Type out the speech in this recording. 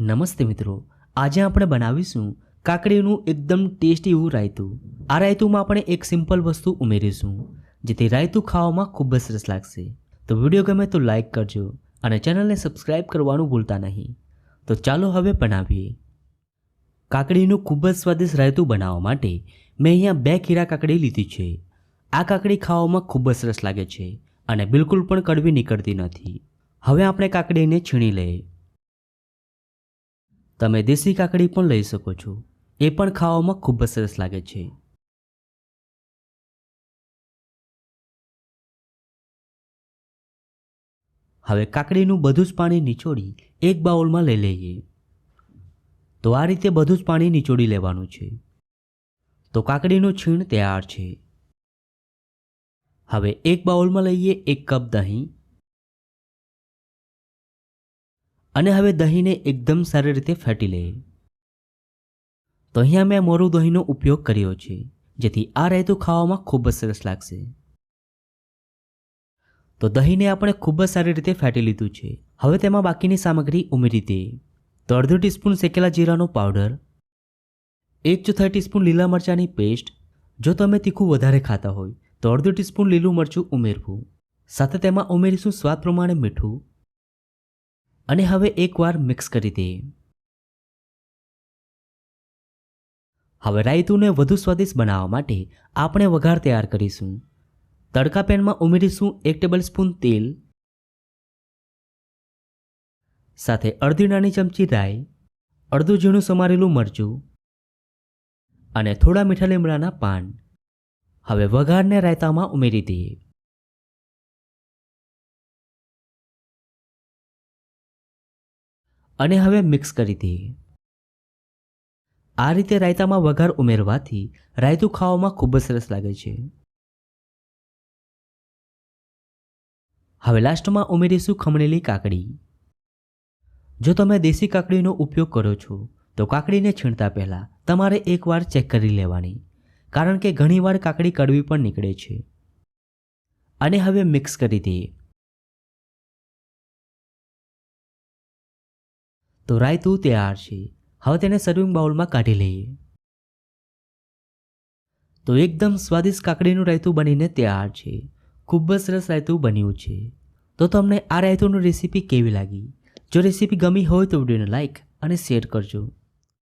નમસ્તે મિત્રો, આજે આપણે બનાવીશું કાકડીનું એકદમ ટેસ્ટી એવું રાયતું. આ રાયતુંમાં આપણે એક સિમ્પલ વસ્તુ ઉમેરીશું, જેથી રાયતું ખાવામાં ખૂબ જ સરસ લાગશે. તો વીડિયો ગમે તો લાઈક કરજો અને ચેનલને સબસ્ક્રાઈબ કરવાનું ભૂલતા નહીં. તો ચાલો હવે બનાવીએ. કાકડીનું ખૂબ જ સ્વાદિષ્ટ રાયતું બનાવવા માટે મેં અહીંયા બે ખીરા કાકડી લીધી છે. આ કાકડી ખાવામાં ખૂબ જ સરસ લાગે છે અને બિલકુલ પણ કડવી નીકળતી નથી. હવે આપણે કાકડીને છીણી લઈએ. તમે દેશી કાકડી પણ લઈ શકો છો. એ પણ ખાવામાં ખૂબ જ સરસ લાગે છે. હવે કાકડીનું બધું જ પાણી નીચોડી એક બાઉલમાં લઈ લઈએ. તો આ રીતે બધું જ પાણી નીચોડી લેવાનું છે. તો કાકડીનું છીણ તૈયાર છે. હવે એક બાઉલમાં લઈએ એક કપ દહીં. અને હવે દહીંને એકદમ સારી રીતે ફેટી લઈએ તો અહીંયા મેં મોરું દહીંનો ઉપયોગ કર્યો છે, જેથી આ રાયતું ખાવામાં ખૂબ જ સરસ લાગશે. તો દહીંને આપણે ખૂબ જ સારી રીતે ફેટી લીધું છે. હવે તેમાં બાકીની સામગ્રી ઉમેરી દે. તો અડધો ટીસ્પૂન શેકેલા જીરાનો પાવડર, એક ચોથાઈ ટીસ્પૂન લીલા મરચાંની પેસ્ટ. જો તમે તીખું વધારે ખાતા હોય, તો અડધો ટીસ્પૂન લીલું મરચું ઉમેરવું. સાથે તેમાં ઉમેરીશું સ્વાદ પ્રમાણે મીઠું. અને હવે એકવાર મિક્સ કરી દઈએ. હવે રાયતુંને વધુ સ્વાદિષ્ટ બનાવવા માટે આપણે વઘાર તૈયાર કરીશું. તડકા પેનમાં ઉમેરીશું એક ટેબલ સ્પૂન તેલ. સાથે અડધી નાની ચમચી રાઈ, અડધું ઝીણું સમારેલું મરચું અને થોડા મીઠા લીમડાના પાન. હવે વઘારને રાયતામાં ઉમેરી દઈએ. અને હવે મિક્સ કરી દઈએ. આ રીતે રાયતામાં વઘાર ઉમેરવાથી રાયતું ખાવામાં ખૂબ જ સરસ લાગે છે. હવે લાસ્ટમાં ઉમેરીશું ખમણેલી કાકડી. જો તમે દેશી કાકડીનો ઉપયોગ કરો છો, તો કાકડીને છીણતા પહેલાં તમારે એકવાર ચેક કરી લેવાની, કારણ કે ઘણીવાર કાકડી કડવી પણ નીકળે છે. અને હવે મિક્સ કરી દઈએ. તો રાયતું તૈયાર છે. હવે તેને સર્વિંગ બાઉલમાં કાઢી લઈએ. તો એકદમ સ્વાદિષ્ટ કાકડીનું રાયતું બનીને તૈયાર છે. ખૂબ જ સરસ રાયતું બન્યું છે. તો તમને આ રાયતુંની રેસીપી કેવી લાગી? જો રેસીપી ગમી હોય તો વિડીયોને લાઈક અને શેર કરજો.